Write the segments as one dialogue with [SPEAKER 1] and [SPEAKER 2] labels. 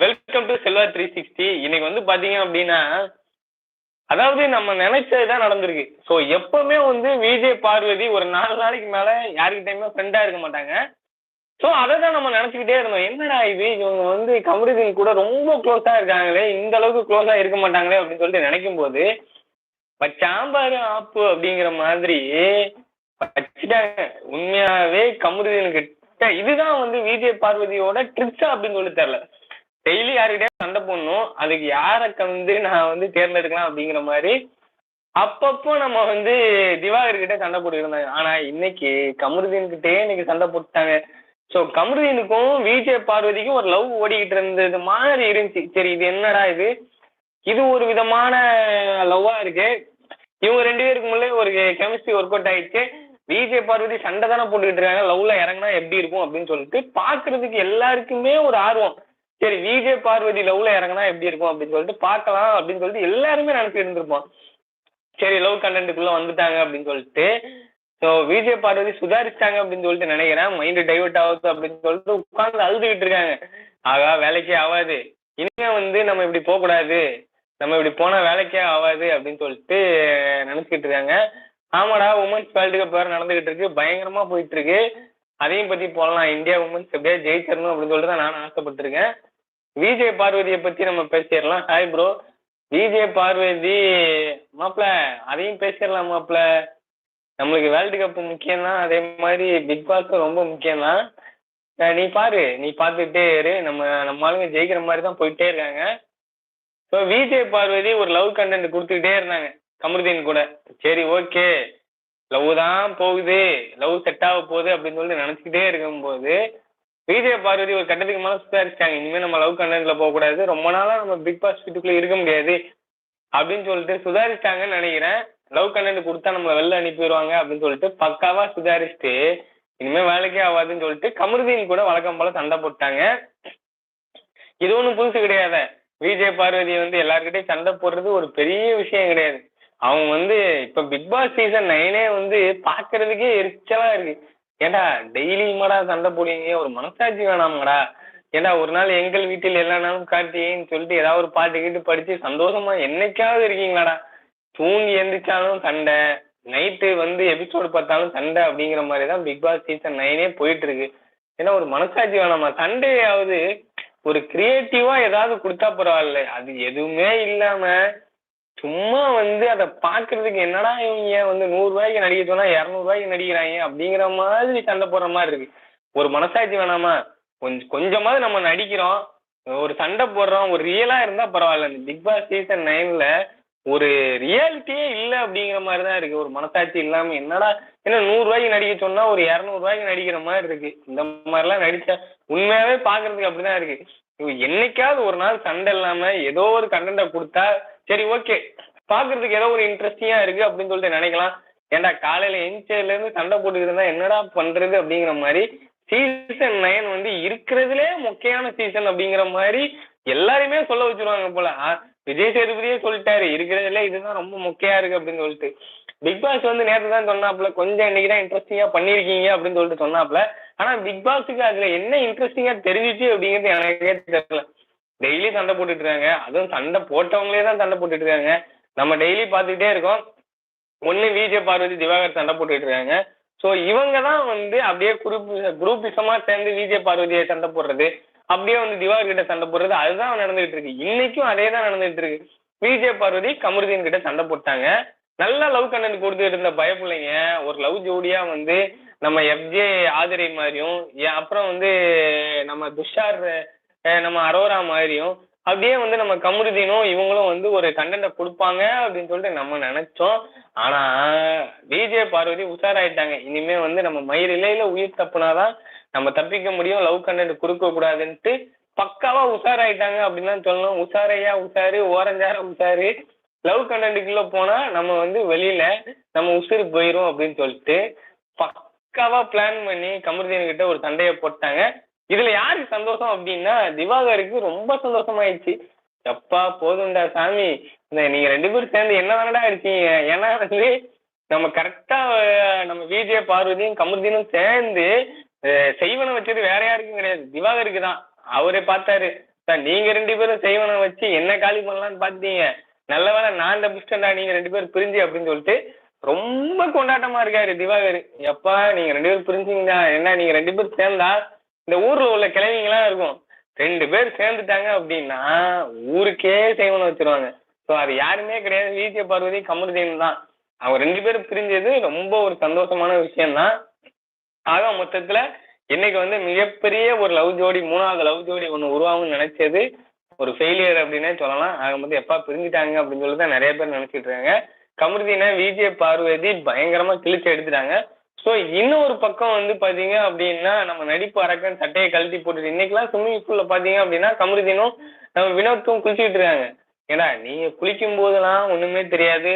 [SPEAKER 1] Welcome to Selva three sixty இன்னைக்கு வந்து பாத்தீங்க அப்படின்னா அதாவது நம்ம நினைச்சதுதான் நடந்திருக்கு. ஸோ எப்பவுமே வந்து விஜய் பார்வதி ஒரு நாலு நாளைக்கு மேல யாருக்கிட்டையுமே ஃப்ரெண்டா இருக்க மாட்டாங்க. ஸோ அதை தான் நம்ம நினச்சிக்கிட்டே இருந்தோம். என்னடா இது? இவங்க வந்து கமருதீன் கூட ரொம்ப க்ளோஸாக இருக்காங்களே இந்த அளவுக்கு க்ளோஸாக இருக்க மாட்டாங்களே அப்படின்னு சொல்லிட்டு நினைக்கும் போது சாம்பார் ஆப்பு அப்படிங்கிற மாதிரி வச்சுட்டாங்க. உண்மையாவே கமருதீன் கிட்ட இதுதான் வந்து விஜய் பார்வதியோட ட்ரிக்ஸா அப்படின்னு சொல்லி தெரில டெய்லி யாருக்கிட்டே சண்டை போடணும். அதுக்கு யாரை வந்து நான் வந்து தேர்ந்தெடுக்கலாம் அப்படிங்கிற மாதிரி அப்பப்போ நம்ம வந்து திவாகர்கிட்ட சண்டை சண்டை போட்டுருந்தாங்க ஆனா இன்னைக்கு கமருதீன் கிட்டே இன்னைக்கு சண்டை போட்டுட்டாங்க. ஸோ கமருதீனுக்கும் விஜய் பார்வதிக்கும் ஒரு லவ் ஓடிக்கிட்டு இருந்தது மாதிரி இருந்துச்சு. சரி இது என்னடா இது? இது ஒரு விதமான லவ்வா இருக்கு. இவங்க ரெண்டு பேருக்கு முன்னே ஒரு கெமிஸ்ட்ரி ஒர்க் அவுட் ஆயிடுச்சு. விஜய் பார்வதி சண்டை தானே போட்டுக்கிட்டு இருக்காங்க. லவ்ல இறங்கினா எப்படி இருக்கும் அப்படின்னு சொல்லிட்டு பாக்குறதுக்கு எல்லாருக்குமே ஒரு ஆர்வம். சரி விஜய் பார்வதி லவ்ல இறங்கினா எப்படி இருக்கும் அப்படின்னு சொல்லிட்டு பார்க்கலாம் அப்படின்னு சொல்லிட்டு எல்லாருமே நினைச்சிட்டு இருந்திருப்போம். சரி லவ் கண்டென்ட்டுக்குள்ள வந்துட்டாங்க அப்படின்னு சொல்லிட்டு. ஸோ விஜய் பார்வதி சுதாரிச்சாங்க அப்படின்னு சொல்லிட்டு நினைக்கிறேன். மைண்டு டைவர்ட் ஆகுது அப்படின்னு சொல்லிட்டு உட்காந்து அழுதுகிட்டு இருக்காங்க. ஆகா வேலைக்கே ஆகாது. இனிமே வந்து நம்ம இப்படி போகக்கூடாது. நம்ம இப்படி போனால் வேலைக்கே ஆகாது அப்படின்னு சொல்லிட்டு நினச்சிக்கிட்டு இருக்காங்க. ஆமாடா உமன்ஸ் வேர்ல்டு கப் வேறு நடந்துகிட்டு இருக்கு. பயங்கரமாக போயிட்டு இருக்கு. அதையும் பற்றி போடலாம் இந்தியா உமன்ஸ் எப்படியா ஜெயிச்சிடணும் அப்படின்னு சொல்லிட்டு தான் நான் ஆசைப்பட்டிருக்கேன். விஜய் பார்வதியை பற்றி நம்ம பேசிடலாம். ஹாய் ப்ரோ விஜய் பார்வதி மாப்பிள அதையும் பேசிடலாம் மாப்பிள நம்மளுக்கு வேர்ல்டு கப் முக்கியம் தான் அதே மாதிரி பிக் பாஸ்க்கும் ரொம்ப முக்கியம் தான் நீ பாரு. நீ பார்த்துக்கிட்டே இரு. நம்ம நம்ம ஆளுங்க ஜெயிக்கிற மாதிரி தான் போயிட்டே இருக்காங்க. ஸோ விஜய் பார்வதி ஒரு லவ் கண்டென்ட் கொடுத்துக்கிட்டே இருந்தாங்க. கமருதீன் கூட. சரி ஓகே லவ் தான் போகுது. லவ் செட் ஆக போகுது அப்படின்னு சொல்லிட்டு நினச்சிக்கிட்டே இருக்கும்போது விஜய பார்வதி ஒரு கட்டத்துக்கு மேலே சுதாரிச்சிட்டாங்க இனிமே நம்ம லவ் கண்டென்ட்ல கூடாது. ரொம்ப நாளாக நம்ம பிக் பாஸ் வீட்டுக்குள்ள இருக்க முடியாது. அப்படின்னு சொல்லிட்டு சுதாரிச்சிட்டாங்கன்னு நினைக்கிறேன். லவ் கண்டென்ட் கொடுத்தா நம்மளை வெளில அனுப்பிடுவாங்க அப்படின்னு சொல்லிட்டு பக்காவா சுதாரிச்சுட்டு இனிமேல் வேலைக்கே ஆகாதுன்னு சொல்லிட்டு கமருதீன் கூட வழக்கம் போல சண்டை போட்டாங்க. இது ஒன்றும் புதுசு கிடையாது. விஜய் பார்வதி வந்து எல்லாருக்கிட்டையும் சண்டை போடுறது ஒரு பெரிய விஷயம் கிடையாது. அவங்க வந்து இப்போ பிக் பாஸ் சீசன் நைனே வந்து பார்க்கறதுக்கே எரிச்சலா இருக்கு. ஏண்டா டெய்லியுமாடா சண்டை போடுவீங்க ஒரு மனசாட்சி வேணாமாடா ஏண்டா ஒரு நாள் எங்கள் வீட்டில் எல்லா நாளும் காட்டியேன்னு சொல்லிட்டு ஏதாவது ஒரு பாட்டு கீட்டு படிச்சு சந்தோஷமா என்னைக்காவது இருக்கீங்களாடா. தூங்கி எந்திரிச்சாலும் சண்டை நைட்டு வந்து எபிசோடு பார்த்தாலும் சண்டை அப்படிங்கிற மாதிரி தான் பிக் பாஸ் சீசன் நைனே போயிட்டு இருக்கு ஏன்னா ஒரு மனசாட்சி வேணாமா? சண்டையாவது ஒரு கிரியேட்டிவா ஏதாவது கொடுத்தா பரவாயில்ல. அது எதுவுமே இல்லாம சும்மா வந்து அதை பாக்குறதுக்கு என்னடா இவங்க வந்து நூறுரூவாய்க்கு நடிக்க சொன்னா இரநூறுவாய்க்கு நடிக்கிறாங்க அப்படிங்கிற மாதிரி சண்டை போடுற மாதிரி இருக்கு. ஒரு மனசாட்சி வேணாமா? கொஞ்சம் கொஞ்சமாவது நம்ம நடிக்கிறோம். ஒரு சண்டை போடுறோம். ஒரு ரியலா இருந்தா பரவாயில்ல. இந்த பிக் பாஸ் சீசன் நைன்ல ஒரு ரியாலிட்டியே இல்லை அப்படிங்கிற மாதிரி தான் இருக்கு. ஒரு மனசாட்சி இல்லாம என்னடா என்ன நூறுரூவாய்க்கு நடிக்க சொன்னா ஒரு இரநூறுவாய்க்கு நடிக்கிற மாதிரி இருக்கு. இந்த மாதிரிலாம் நடிச்சா உண்மையாவே பாக்குறதுக்கு அப்படிதான் இருக்கு. என்னைக்காவது ஒரு நாள் சண்டை இல்லாம ஏதோ ஒரு கண்டென்ட்டை கொடுத்தா சரி ஓகே பாக்குறதுக்கு ஏதோ ஒரு இன்ட்ரெஸ்டிங்கா இருக்கு அப்படின்னு சொல்லிட்டு நினைக்கலாம். ஏன்டா காலையில எந்திரிச்சதுல இருந்து சண்டை போட்டுக்கிட்டு இருந்தா என்னடா பண்றது அப்படிங்கிற மாதிரி சீசன் நைன் வந்து இருக்கிறதுலே முக்கியமான சீசன் அப்படிங்கிற மாதிரி எல்லாருமே சொல்ல வச்சிருவாங்க போல. விஜய் சேதுபதியே சொல்லிட்டாரு இருக்கிறதுல இதுதான் ரொம்ப முக்கியம் இருக்கு அப்படின்னு சொல்லிட்டு. பிக் பாஸ் வந்து நேற்று தான் சொன்னாப்ல கொஞ்சம் இன்னைக்கு தான் இன்ட்ரெஸ்டிங்கா பண்ணிருக்கீங்க அப்படின்னு சொல்லிட்டு சொன்னாப்ல ஆனா பிக் பாஸுக்கு அதுல என்ன இன்ட்ரெஸ்டிங்கா தெரிஞ்சிச்சு அப்படிங்கிறது எனக்கே தெரியல. டெய்லி சண்டை போட்டுட்டு இருக்காங்க அதுவும் சண்டை போட்டவங்களே தான் சண்டை போட்டுட்டு இருக்காங்க நம்ம டெய்லி பார்த்துக்கிட்டே இருக்கோம். ஒன்று விஜய் பார்வதி திவாகர் சண்டை போட்டுட்டு இருக்காங்க ஸோ இவங்க தான் வந்து அப்படியே குரூப் குரூப்பிசமா சேர்ந்து விஜய் பார்வதியை சண்டை போடுறது. அப்படியே வந்து திவாகர் கிட்ட சண்டை போடுறது. அதுதான் நடந்துகிட்டு இருக்கு இன்னைக்கும் அதே தான் நடந்துகிட்டு இருக்கு விஜய் பார்வதி கமருதீன் கிட்ட சண்டை போட்டாங்க. நல்ல லவ் கண்டென்ட் கொடுத்துட்டு இருந்த பயப்பிள்ளைங்க. ஒரு லவ் ஜோடியா வந்து நம்ம எஃப்ஜே ஆதிரை மாதிரியும் அப்புறம் வந்து நம்ம துஷார் நம்ம அரோரா மாதிரியும் அப்படியே வந்து நம்ம கமருதீனும் இவங்களும் வந்து ஒரு கண்டென்ட்டை கொடுப்பாங்க அப்படின்னு சொல்லிட்டு நம்ம நினைச்சோம். ஆனா விஜய் பார்வதி உஷாராயிட்டாங்க. இனிமே வந்து நம்ம மயிரிலையில உயிர் தப்புனாதான் நம்ம தப்பிக்க முடியும் லவ் கண்டென்ட் கொடுக்க கூடாதுன்ட்டு பக்காவா உஷாராயிட்டாங்க அப்படின்னு சொல்லணும். உஷாரையா உஷாரு ஓரஞ்சார உஷாரு. லவ் கண்டென்ட்டுக்குள்ள போனா நம்ம வந்து வெளியில நம்ம உசுறு போயிரும் அப்படின்னு சொல்லிட்டு பக்காவா பிளான் பண்ணி கமருதீன் கிட்ட ஒரு சண்டையை போட்டாங்க. இதுல யாருக்கு சந்தோஷம் அப்படின்னா திவாகருக்கு ரொம்ப சந்தோஷமாயிடுச்சு. எப்பா போதும்டா சாமி. நீங்க ரெண்டு பேரும் சேர்ந்து என்ன தானடா அடிச்சீங்க ஏன்னா வந்து நம்ம கரெக்டா நம்ம விஜய பார்வதியும் கமருதீனும் சேர்ந்து செய்வனை வச்சது வேற யாருக்கும் கிடையாது. திவாகருக்கு தான். அவரே பார்த்தாரு. சார் நீங்க ரெண்டு பேரும் செய்வனை வச்சு என்ன காலி பண்ணலாம்னு பார்த்தீங்க நல்ல வேளை நான் தப்பிச்சிட்டேன்டா நீங்க ரெண்டு பேரும் பிரிஞ்சு அப்படின்னு சொல்லிட்டு ரொம்ப கொண்டாட்டமா இருக்காரு திவாகர். எப்பா நீங்க ரெண்டு பேரும் பிரிஞ்சீங்களா என்ன நீங்க ரெண்டு பேரும் சேர்ந்தா இந்த ஊர்ல உள்ள கிழவிங்களாம் இருக்கும். ரெண்டு பேர் சேர்ந்துட்டாங்க அப்படின்னா ஊருக்கே செய்வன வச்சிருவாங்க. ஸோ அது யாருமே கிடையாது. விஜய பார்வதி கமருதீன் தான். அவங்க ரெண்டு பேரும் பிரிஞ்சது ரொம்ப ஒரு சந்தோஷமான விஷயம்தான். ஆக மொத்தத்துல இன்னைக்கு வந்து மிகப்பெரிய ஒரு லவ் ஜோடி மூணாவது லவ் ஜோடி ஒன்று உருவாகும்னு நினைச்சது ஒரு ஃபெயிலியர் அப்படின்னே சொல்லலாம். ஆக மொத்தம் எப்பா பிரிஞ்சுட்டாங்க அப்படின்னு சொல்லி தான் நிறைய பேர் நினைச்சிட்டு இருக்காங்க. கமருதீனை விஜய பார்வதி பயங்கரமா கிழிச்சு எடுத்துட்டாங்க. ஸோ இன்னொரு பக்கம் வந்து பாத்தீங்க அப்படின்னா நம்ம நடிப்பு அரக்கன் சட்டையை கழட்டி போட்டுட்டு இன்னைக்கெல்லாம் ஸ்விம்மிங் பூல்ல பாத்தீங்க அப்படின்னா கமருதீனும் நம்ம வினோத்தும் குளிச்சுட்டு இருக்காங்க. ஏன்னா நீங்க குளிக்கும் போதெல்லாம் ஒண்ணுமே தெரியாது.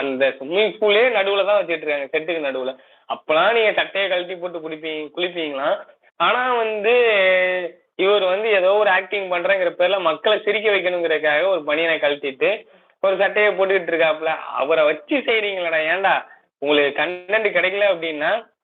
[SPEAKER 1] அந்த ஸ்விம்மிங் பூலே நடுவுல தான் வச்சுட்டு இருக்காங்க செட்டுக்கு நடுவுல. அப்பெல்லாம் நீங்க சட்டையை கழட்டி போட்டு குளிப்பீங்க குளிப்பீங்களா? ஆனா வந்து இவர் வந்து ஏதோ ஒரு ஆக்டிங் பண்றேங்கிற பேர்ல மக்களை சிரிக்க வைக்கணுங்கிறதுக்காக ஒரு பனியனை கழட்டிட்டு ஒரு சட்டையை போட்டுக்கிட்டு இருக்காப்புல. அவரை வச்சு செய்றீங்களடா ஏன்டா? உங்களுக்கு கண்டென்ட் கிடைக்கல அப்படின்னா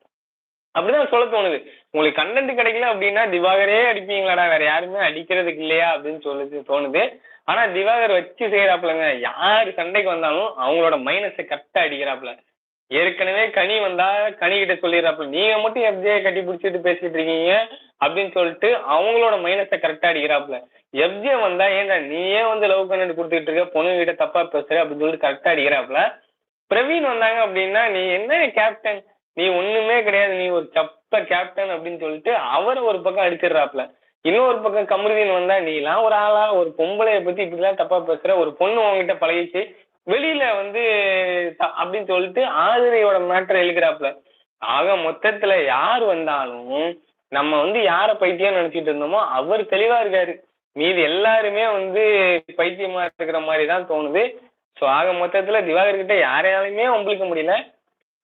[SPEAKER 1] அப்படிதான் சொல்ல தோணுது. உங்களுக்கு கண்டென்ட் கிடைக்கல அப்படின்னா திவாகரே அடிப்பீங்களாடா வேற யாருமே அடிக்கிறதுக்கு இல்லையா அப்படின்னு சொல்லி தோணுது. ஆனா திவாகர் வச்சு செய்யறாப்புலங்க. யாரு சண்டைக்கு வந்தாலும் அவங்களோட மைனஸை கரெக்டா அடிக்கிறாப்புல. ஏற்கனவே கனி வந்தா கனி கிட்ட சொல்லிடுறாப்புல. நீங்க மட்டும் எஃப்ஜே கட்டி பிடிச்சிட்டு பேசிட்டு இருக்கீங்க அப்படின்னு சொல்லிட்டு அவங்களோட மைனஸை கரெக்டா அடிக்கிறாப்புல. எஃப்ஜே வந்தா ஏன்டா நீயே வந்து லவ் கண்டென்ட் கொடுத்துட்டு இருக்க? பொண்ணு கிட்ட தப்பா பேசுற? அப்படின்னு சொல்லிட்டு கரெக்டா அடிக்கிறாப்புல. பிரவீன் வந்தாங்க அப்படின்னா நீ என்ன கேப்டன் நீ ஒண்ணுமே கிடையாது நீ ஒரு சப்ப கேப்டன் அப்படின்னு சொல்லிட்டு அவரை ஒரு பக்கம் அடிச்சிடுறாப்ல இன்னொரு பக்கம் கமருதீன் வந்தா நீ எல்லாம் ஒரு ஆளா ஒரு பொம்பளைய பத்தி இப்படிலாம் தப்பா பேசுற ஒரு பொண்ணு உங்ககிட்ட பழகிச்சு வெளியில வந்து அப்படின்னு சொல்லிட்டு ஆதிரையோட மேட்டர் எழுக்கிறாப்புல ஆக மொத்தத்துல யார் வந்தாலும் நம்ம வந்து யார பைத்தியம் நினைச்சிட்டு இருந்தோமோ அவர் தெளிவா இருக்காரு. மீதி எல்லாருமே வந்து பைத்தியமா இருக்கிற மாதிரி தான் தோணுது. ஸோ ஆக மொத்தத்தில் திவாகர் கிட்ட யாரையாலையுமே ஒம்பளிக்க முடியல.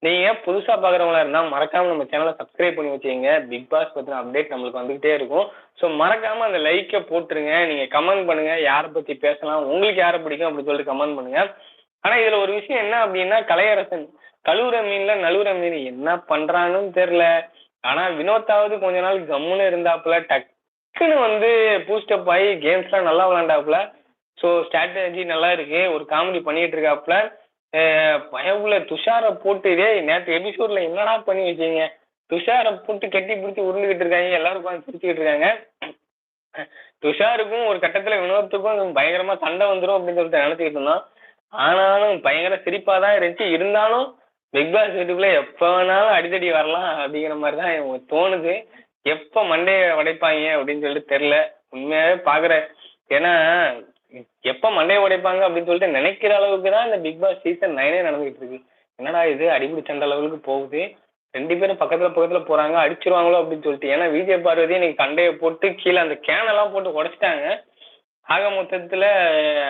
[SPEAKER 1] நீங்க புதுசா பாக்குறவங்களா இருந்தா மறக்காம நம்ம சேனலை சப்ஸ்கிரைப் பண்ணி வச்சுக்கோங்க. பிக் பாஸ் பத்தின அப்டேட் நம்மளுக்கு வந்துகிட்டே இருக்கும். ஸோ மறக்காம அந்த லைக்கை போட்டுருங்க. நீங்க கமெண்ட் பண்ணுங்க. யாரை பத்தி பேசலாம்? உங்களுக்கு யாரை பிடிக்கும்? அப்படின்னு சொல்லிட்டு கமெண்ட் பண்ணுங்க. ஆனா இதுல ஒரு விஷயம் என்ன அப்படின்னா கலையரசன். கழுவுற மீன்ல நழுவுற மீன் என்ன பண்ணுறான்னு தெரியல. ஆனா வினோத்தாவது கொஞ்ச நாள் கம்முன்னு இருந்தாப்புல டக்குன்னு வந்து பூஸ்டப் ஆகி கேம்ஸ்லாம் நல்லா விளாண்டாப்புல ஸோ ஸ்ட்ராட்டஜி நல்லா இருக்கு. ஒரு காமெடி பண்ணிட்டு இருக்காப்புல. பயவுல துஷாரை போட்டு இதே நேற்று எபிசோட்ல என்னடா பண்ணி வச்சீங்க? துஷாரை போட்டு கட்டி பிடிச்சி உருண்டுகிட்டு இருக்காங்க. எல்லாரும் உட்காந்து சிரிச்சுக்கிட்டு இருக்காங்க. துஷாருக்கும் ஒரு கட்டத்துல வினோத்துக்கும் பயங்கரமா சண்டை வந்துடும் அப்படின்னு சொல்லிட்டு நினைச்சுக்கிட்டு இருந்தோம். ஆனாலும் பயங்கர சிரிப்பா தான் இருந்துச்சு. இருந்தாலும் பிக் பாஸ் வீட்டுக்குள்ள எப்ப வேணாலும் அடித்தடி வரலாம் அப்படிங்கிற மாதிரி தான் தோணுது. எப்ப மண்டையை உடைப்பாங்க அப்படின்னு சொல்லிட்டு தெரியல. உண்மையாவே பாக்குற ஏன்னா எப்ப மண்டையை உடைப்பாங்க அப்படின்னு சொல்லிட்டு நினைக்கிற அளவுக்கு தான் இந்த பிக் பாஸ் சீசன் நைனே நடந்துகிட்டு இருக்கு. என்னடா இது? அடிப்படை சண்டை லெவலுக்கு போகுது. ரெண்டு பேரும் பக்கத்துல பக்கத்துல போறாங்க. அடிச்சிருவாங்களோ அப்படின்னு சொல்லிட்டு. ஏன்னா விஜய் பார்வதி இன்னைக்கு கண்டையை போட்டு கீழே அந்த கேனெல்லாம் போட்டு உடைச்சிட்டாங்க. ஆக மொத்தத்துல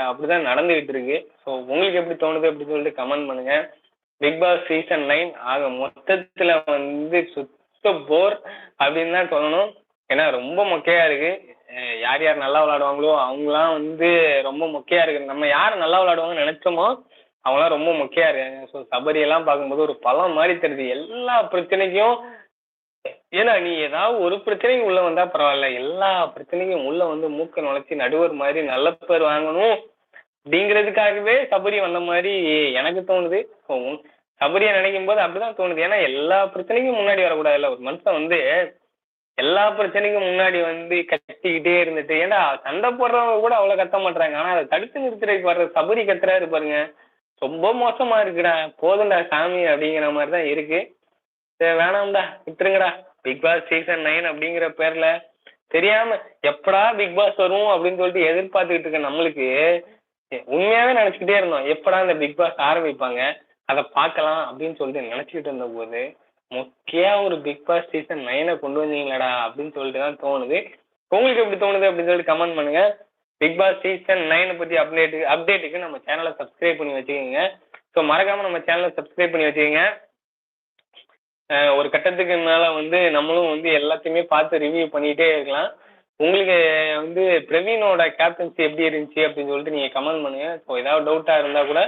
[SPEAKER 1] அப்படிதான் நடந்துகிட்டு இருக்கு. ஸோ உங்களுக்கு எப்படி தோணுது அப்படின்னு சொல்லிட்டு கமெண்ட் பண்ணுங்க. பிக் பாஸ் சீசன் நைன் ஆக மொத்தத்துல வந்து சுத்த போர் அப்படின்னு தான் சொல்லணும். ஏன்னா ரொம்ப மொக்கையா இருக்கு. யார் யார் நல்லா விளையாடுவாங்களோ அவங்களாம் வந்து ரொம்ப மொக்கையா இருக்கு நம்ம யார் நல்லா விளையாடுவாங்கன்னு நினைச்சோமோ அவங்களாம் ரொம்ப முக்கியா இருக்காங்க. ஸோ சபரி எல்லாம் பார்க்கும்போது ஒரு பழம் மாதிரி தெரியுது. எல்லா பிரச்சனைக்கும் ஏன்னா நீ ஏதாவது ஒரு பிரச்சனைக்கு உள்ள வந்தா பரவாயில்ல. எல்லா பிரச்சனைக்கும் உள்ள வந்து மூக்க நுழைச்சி நடுவர் மாதிரி நல்ல பேர் வாங்கணும் அப்படிங்கிறதுக்காகவே சபரி வந்த மாதிரி எனக்கு தோணுது. சபரியை நினைக்கும் போது அப்படிதான் தோணுது. ஏன்னா எல்லா பிரச்சனைக்கும் முன்னாடி வரக்கூடாதுல்ல. ஒரு மனுஷன் வந்து எல்லா பிரச்சனைக்கும் முன்னாடி வந்து கத்திக்கிட்டே இருந்துட்டு ஏன்னா சண்டை போடுறவங்க கூட அவ்வளவு கத்த மாட்டாங்க ஆனா அதை தடுத்து நிறுத்துறதுக்கு வர்ற சபரி கத்துறாரு பாருங்க. ரொம்ப மோசமா இருக்குடா போதும்டா சாமி அப்படிங்கிற மாதிரி தான் இருக்கு. சரி வேணாம்டா விட்டுருங்கடா. பிக் பாஸ் சீசன் நைன் அப்படிங்கிற பேர்ல தெரியாம எப்படா பிக் பாஸ் வரும் அப்படின்னு சொல்லிட்டு எதிர்பார்த்துக்கிட்டு இருக்க நம்மளுக்கு உண்மையாவே நினைச்சுக்கிட்டே இருந்தோம் எப்படா இந்த பிக் பாஸ் ஆரம்பிப்பாங்க அதை பார்க்கலாம் அப்படின்னு சொல்லிட்டு நினைச்சுக்கிட்டு இருந்த போது முக்கியா ஒரு பிக் பாஸ் சீசன் நைனை கொண்டு வந்தீங்களடா அப்படின்னு சொல்லிட்டு தான் தோணுது. உங்களுக்கு எப்படி தோணுது அப்படின்னு சொல்லிட்டு கமெண்ட் பண்ணுங்க. பிக் பாஸ் சீசன் நைனை பத்தி அப்டேட் அப்டேட்டுக்கு நம்ம சேனலை சப்ஸ்கிரைப் பண்ணி வச்சுக்கோங்க. ஸோ மறக்காம நம்ம சேனலை சப்ஸ்கிரைப் பண்ணி வச்சுக்கோங்க. ஒரு கட்டத்துக்கு மேல வந்து நம்மளும் வந்து எல்லாத்தையுமே பார்த்து ரிவ்யூ பண்ணிட்டே இருக்கலாம். உங்களுக்கு வந்து பிரவீனோட கேப்டன்சி எப்படி இருந்துச்சு அப்படின்னு சொல்லிட்டு நீங்க கமெண்ட் பண்ணுங்க. ஸோ ஏதாவது டவுட்டா இருந்தா கூட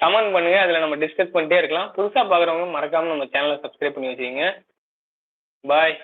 [SPEAKER 1] கமெண்ட் பண்ணுங்க அதுல நம்ம டிஸ்கஸ் பண்ணிட்டே இருக்கலாம். புதுசா பாக்குறவங்க மறக்காம நம்ம சேனலை சப்ஸ்கிரைப் பண்ணி வச்சுக்கோங்க. பாய்